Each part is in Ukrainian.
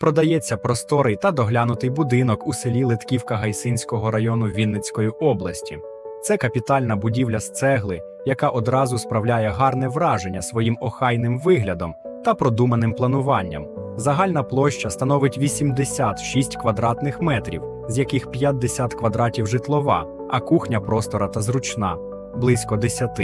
Продається просторий та доглянутий будинок у селі Литківка Гайсинського району Вінницької області. Це капітальна будівля з цегли, яка одразу справляє гарне враження своїм охайним виглядом та продуманим плануванням. Загальна площа становить 86 квадратних метрів, з яких 50 квадратів житлова, а кухня простора та зручна, близько 10,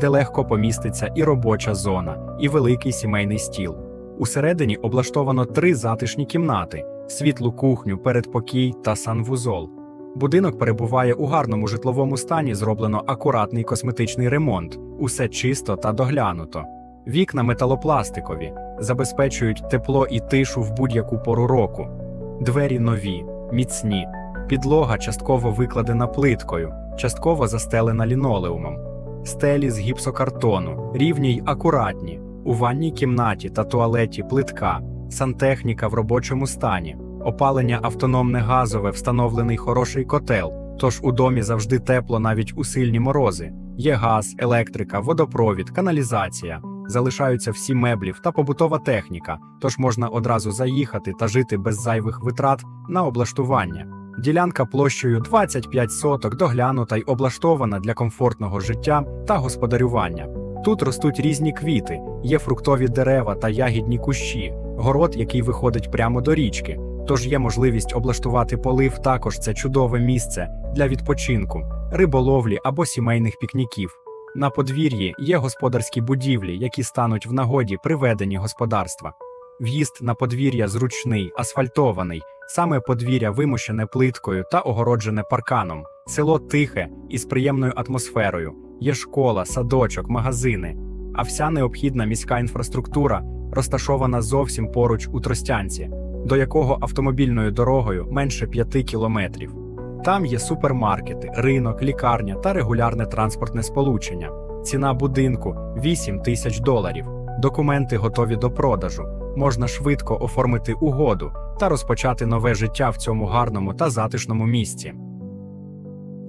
де легко поміститься і робоча зона, і великий сімейний стіл. Усередині облаштовано три затишні кімнати: світлу кухню, передпокій та санвузол. Будинок перебуває у гарному житловому стані, зроблено акуратний косметичний ремонт, усе чисто та доглянуто. Вікна металопластикові забезпечують тепло і тишу в будь-яку пору року. Двері нові, міцні, підлога частково викладена плиткою, частково застелена лінолеумом, стелі з гіпсокартону, рівні й акуратні. У ванній кімнаті та туалеті плитка, сантехніка в робочому стані, опалення автономне газове, встановлений хороший котел. Тож у домі завжди тепло навіть у сильні морози. Є газ, електрика, водопровід, каналізація. Залишаються всі меблів та побутова техніка, тож можна одразу заїхати та жити без зайвих витрат на облаштування. Ділянка площею 25 соток доглянута й облаштована для комфортного життя та господарювання. Тут ростуть різні квіти, є фруктові дерева та ягідні кущі, город, який виходить прямо до річки. Тож є можливість облаштувати полив. Також це чудове місце для відпочинку, риболовлі або сімейних пікніків. На подвір'ї є господарські будівлі, які стануть в нагоді при веденні господарства. В'їзд на подвір'я зручний, асфальтований, саме подвір'я вимощене плиткою та огороджене парканом. Село тихе і з приємною атмосферою. Є школа, садочок, магазини. А вся необхідна міська інфраструктура розташована зовсім поруч у Тростянці, до якого автомобільною дорогою менше 5 кілометрів. Там є супермаркети, ринок, лікарня та регулярне транспортне сполучення. Ціна будинку 8 тисяч доларів. Документи готові до продажу. Можна швидко оформити угоду та розпочати нове життя в цьому гарному та затишному місці.